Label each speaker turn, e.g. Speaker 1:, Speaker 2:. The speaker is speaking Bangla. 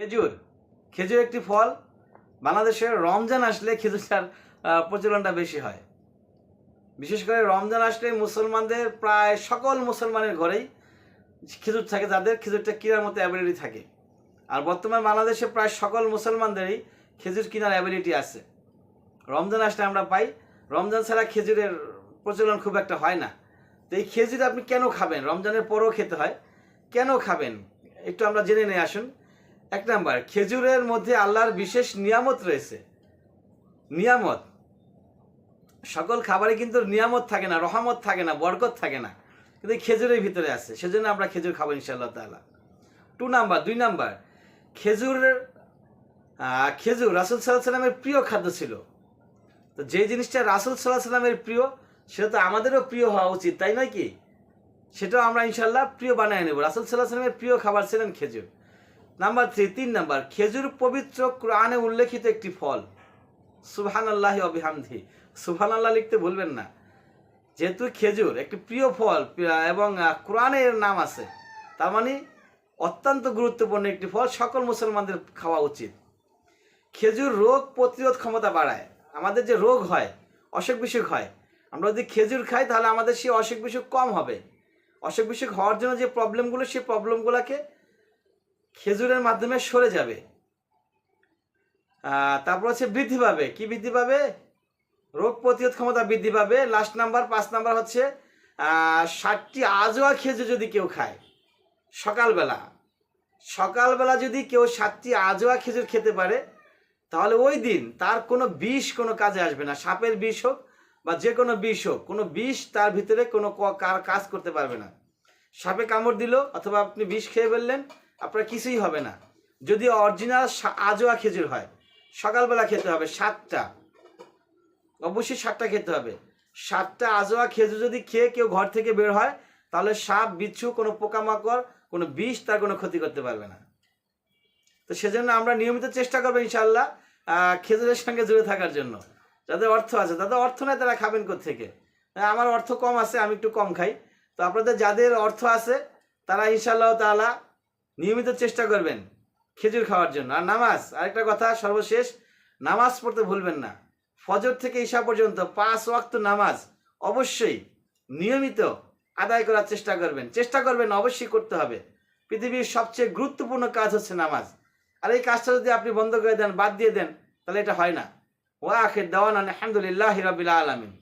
Speaker 1: খেজুর। খেজুর একটি ফল। বাংলাদেশের রমজান আসলে খেজুরটার প্রচলনটা বেশি হয়। বিশেষ করে রমজান আসলে মুসলমানদের প্রায় সকল মুসলমানের ঘরেই খেজুর থাকে, যাদের খেজুরটা কেনার মতো অ্যাবিলিটি থাকে। আর বর্তমান বাংলাদেশে প্রায় সকল মুসলমানদেরই খেজুর কেনার অ্যাবিলিটি আছে। রমজান আসলে আমরা পাই। রমজান ছাড়া খেজুরের প্রচলন খুব একটা হয় না। তো এই খেজুর আপনি কেন খাবেন? রমজানের পরও খেতে হয়। কেন খাবেন? একটু আমরা জেনে নিয়ে আসুন। এক নাম্বার, খেজুরের মধ্যে আল্লাহর বিশেষ নিয়ামত রয়েছে। নিয়ামত। সকল খাবারে কিন্তু নিয়ামত থাকে না, রহমত থাকে না, বরকত থাকে না। কিন্তু খেজুরের ভিতরে আছে, সেজন্য আমরা খেজুর খাব ইনশাআল্লাহ তাআলা। টু নাম্বার, দুই নাম্বার, খেজুরের খেজুর রাসুল সাল্লাহ সাল্লামের প্রিয় খাদ্য ছিল। তো যে জিনিসটা রাসুল সাল্লাহ সাল্লামের প্রিয়, সেটা তো আমাদেরও প্রিয় হওয়া উচিত, তাই নয় কি? সেটাও আমরা ইনশাল্লাহ প্রিয় বানায় নেব। রাসুল সাল্লাহ সাল্লামের প্রিয় খাবার ছিলেন খেজুর। নাম্বার থ্রি, তিন নাম্বার, খেজুর পবিত্র কোরআনে উল্লেখিত একটি ফল। সুবহান আল্লাহ অবিহামধি সুবহান আল্লাহ লিখতে ভুলবেন না। যেহেতু খেজুর একটি প্রিয় ফল এবং কোরআনে এর নাম আছে, তার মানে অত্যন্ত গুরুত্বপূর্ণ একটি ফল সকল মুসলমানদের খাওয়া উচিত। খেজুর রোগ প্রতিরোধ ক্ষমতা বাড়ায়। আমাদের যে রোগ হয়, অসুখ বিসুখ হয়, আমরা যদি খেজুর খাই, তাহলে আমাদের সেই অসুখ বিসুখ কম হবে। অসুখ বিসুখ হওয়ার জন্য যে প্রবলেমগুলো সেই প্রবলেমগুলোকে খেজুরের মাধ্যমে সরে যাবে। তারপর হচ্ছে বৃদ্ধি পাবে। কি বৃদ্ধি পাবে? রোগ প্রতিরোধ ক্ষমতা বৃদ্ধি পাবে। লাস্ট নাম্বার পাঁচ নাম্বার হচ্ছে ষাটটি আজোয়া খেজুর যদি কেউ খায়, সকালবেলা। সকালবেলা যদি কেউ সাতটি আজোয়া খেজুর খেতে পারে, তাহলে ওই দিন তার কোনো বিষ কোনো কাজে আসবে না। সাপের বিষ হোক বা যে কোনো বিষ হোক, কোনো বিষ তার ভিতরে কোনো কাজ করতে পারবে না। সাপে কামড় দিল অথবা আপনি বিষ খেয়ে ফেললেন আপনার কিছুই হবে না। যদি অরিজিনাল আজোয়া খেজুর হয়, সকালবেলা খেতে হবে সাতটা। অবশ্যই সাতটা খেতে হবে। সাতটা আজোয়া খেজুর যদি খেয়ে কেউ ঘর থেকে বের হয়, তাহলে সাপ, বিচ্ছু, কোনো পোকামাকড়, কোনো বিষ, তার কোনো ক্ষতি করতে পারবে না। তো সেজন্য আমরা নিয়মিত চেষ্টা করব ইনশাল্লাহ খেজুরের সঙ্গে জুড়ে থাকার জন্য। যাদের অর্থ আছে তাদের অর্থ নেই তারা খাবেন থেকে আমার অর্থ কম আছে, আমি একটু কম খাই। তো আপনাদের যাদের অর্থ আছে, তারা ইনশাল্লাহ তাআলা নিয়মিত চেষ্টা করবেন খেজুর খাওয়ার জন্য। আর নামাজ, আরেকটা কথা সর্বশেষ, নামাজ পড়তে ভুলবেন না। ফজর থেকে ঈশা পর্যন্ত পাঁচ ওয়াক্ত নামাজ অবশ্যই নিয়মিত আদায় করার চেষ্টা করবেন। চেষ্টা করবেন অবশ্যই করতে হবে। পৃথিবীর সবচেয়ে গুরুত্বপূর্ণ কাজ হচ্ছে নামাজ। আর এই কাজটা যদি আপনি বন্ধ করে দেন, বাদ দিয়ে দেন, তাহলে এটা হয় না। ওয়া আখির দাওয়ান আলহামদুলিল্লাহ রাবিল আলমিন।